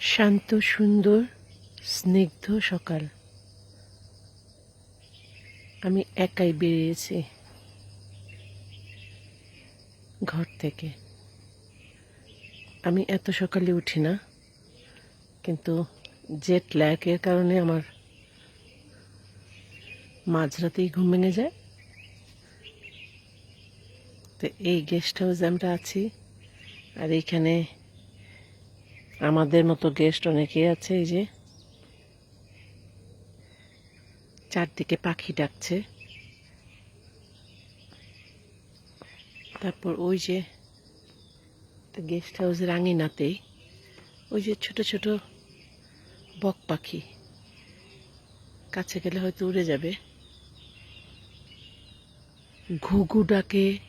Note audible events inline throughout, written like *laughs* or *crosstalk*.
শান্ত, সুন্দর, স্নিগ্ধ সকাল। আমি একাই বেরিয়েছি ঘর থেকে। আমি এত সকালে উঠি না, কিন্তু জেট ল্যাকের কারণে আমার মাঝরাতেই ঘুম ভেঙে যায়। তো এই গেস্ট হাউসে আমরা আছি, আর এইখানে আমাদের মতো গেস্ট অনেকেই আছে, এই যে। চারদিকে পাখি ডাকছে। তারপর ওই যে গেস্ট হাউসের আঙিনাতেই ওই যে ছোট ছোট বক পাখি। কাছে গেলে হয়তো উড়ে যাবে। ঘুঘু ডাকে।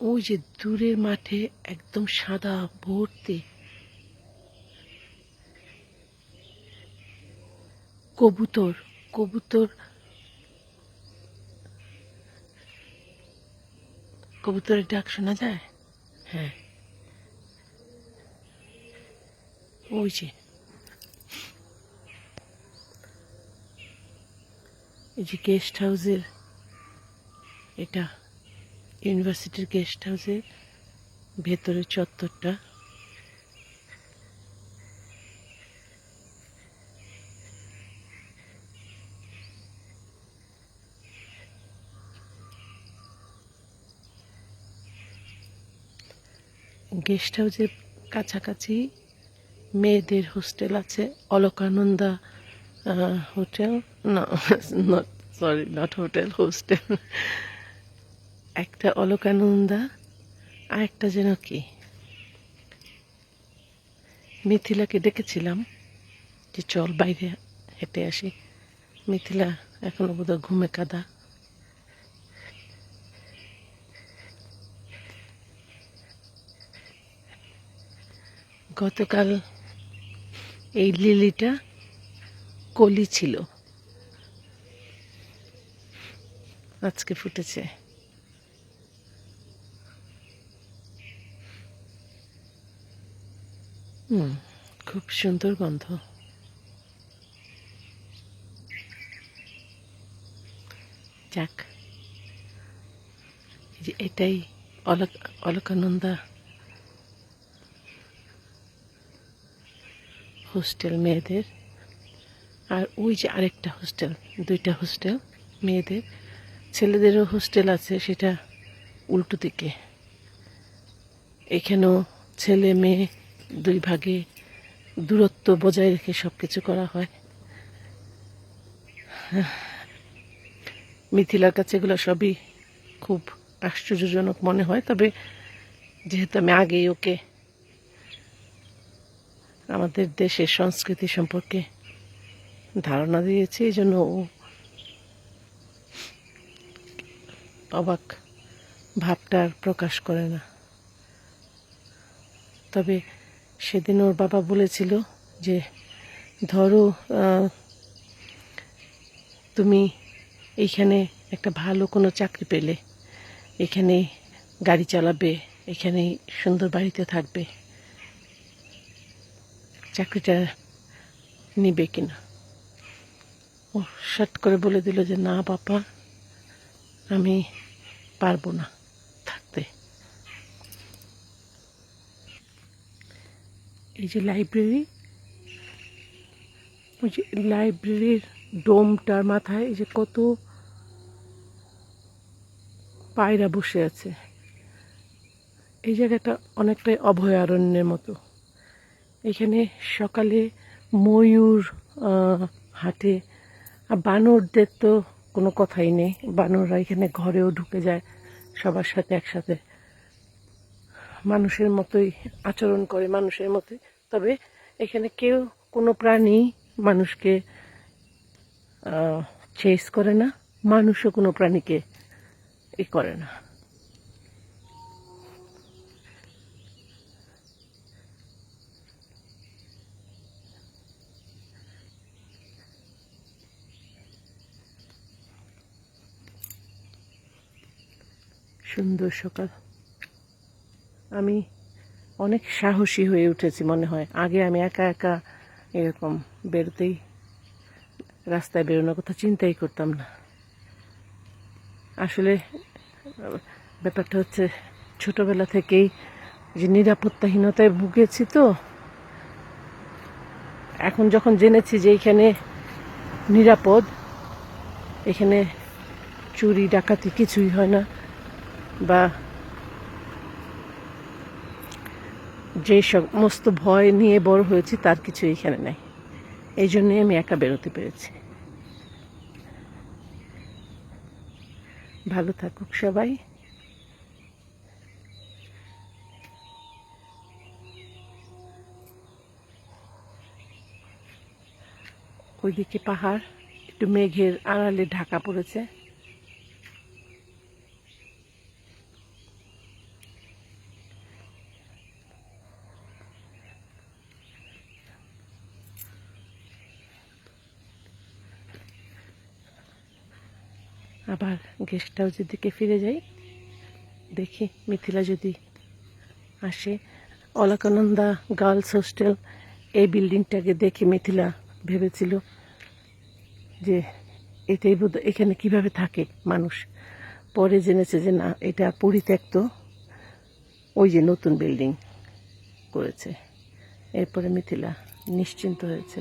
ওই যে দূরের মাঠে একদম সাদা ভর্তি। কবুতর কবুতর। কবুতরের ডাক শোনা যায়? হ্যাঁ। ওই যে। এই যে গেস্ট হাউসের এটা। ইউনিভার্সিটির গেস্ট হাউসের ভেতরের চত্বরটা। গেস্ট হাউসের কাছাকাছি মেয়েদের হোস্টেল আছে, অলকানন্দা হোটেল? না *laughs* সরি নট হোটেল, হোস্টেল। একটা অলকানন্দা আর একটা যেন কি? মিথিলাকে ডেকেছিলাম যে চল বাইরে হেঁটে আসি। মিথিলা এখনও বোধহয় ঘুমে কাদা। গতকাল এই লিলিটা কলি ছিল। আজকে ফুটেছে। হুম, খুব সুন্দর গন্ধ। যাক যে এটাই অলক, অলকানন্দা হোস্টেল মেয়েদের। আর ওই যে আরেকটা হোস্টেল, দুইটা হোস্টেল মেয়েদের। ছেলেদেরও হোস্টেল আছে সেটা উল্টো দিকে। এখানেও ছেলে মেয়ে দুই ভাগে দূরত্ব বজায় রেখে সব কিছু করা হয়। মিথিলার কাছে এগুলো সবই খুব আশ্চর্যজনক মনে হয়, তবে যেহেতু আমি আগেই ওকে আমাদের দেশের সংস্কৃতি সম্পর্কে ধারণা দিয়েছি, এই জন্য ও অবাক ভাবটা আর প্রকাশ করে না। তবে সেদিন ওর বাবা বলেছিল যে, ধরো তুমি এইখানে একটা ভালো কোনো চাকরি পেলে। এখানে গাড়ি চালাবে, এখানে সুন্দর বাড়িতে থাকবে। চাকরিটা নিবে কিনা? ও শট করে বলে দিল যে, না বাবা, আমি পারব না। এই যে লাইব্রেরি ওই যে লাইব্রেরির ডোমটার মাথায় এই যে কত পায়রা বসে আছে। এই জায়গাটা অনেকটাই অভয়ারণ্যের মতো। এখানে সকালে ময়ূর হাঁটে। আর বানরদের তো কোনো কথাই নেই। বানররা এখানে ঘরেও ঢুকে যায়, সবার সাথে একসাথে। মানুষের মতোই আচরণ করে মানুষের মতোই। তবে এখানে কেউ কোনো প্রাণী মানুষকে চেস করে না, মানুষও কোনো প্রাণীকে এ করে না। সুন্দর সকাল। আমি অনেক সাহসী হয়ে উঠেছি মনে হয়। আগে আমি একা একা এরকম বেরোতেই, রাস্তায় বেরোনোর কথা চিন্তাই করতাম না। আসলে ব্যাপারটা হচ্ছে, ছোটবেলা থেকেই যে নিরাপত্তাহীনতায় ভুগেছি তো, এখন যখন জেনেছি যে এখানে নিরাপদ, এখানে চুরি, ডাকাতি কিছুই হয় না, বা যে সমস্ত ভয় নিয়ে বড় হয়েছি, তার কিছু এখানে নাই। এই জন্যই আমি একা বেরোতে পেরেছি। ভালো থাকুক সবাই। ওইদিকে পাহাড়, একটু মেঘের আড়ালে ঢাকা পড়েছে। আবার গেস্ট হাউসের দিকে ফিরে যাই দেখি মিথিলা যদি আসে। অলকানন্দা গার্লস হোস্টেল, এই বিল্ডিংটাকে দেখে মিথিলা ভেবেছিল যে এটাই বোধ, এখানে কীভাবে থাকে মানুষ। পরে জেনেছে যে না, এটা পরিত্যক্ত ওই যে নতুন বিল্ডিং করেছে। এরপরে মিথিলা নিশ্চিন্ত হয়েছে।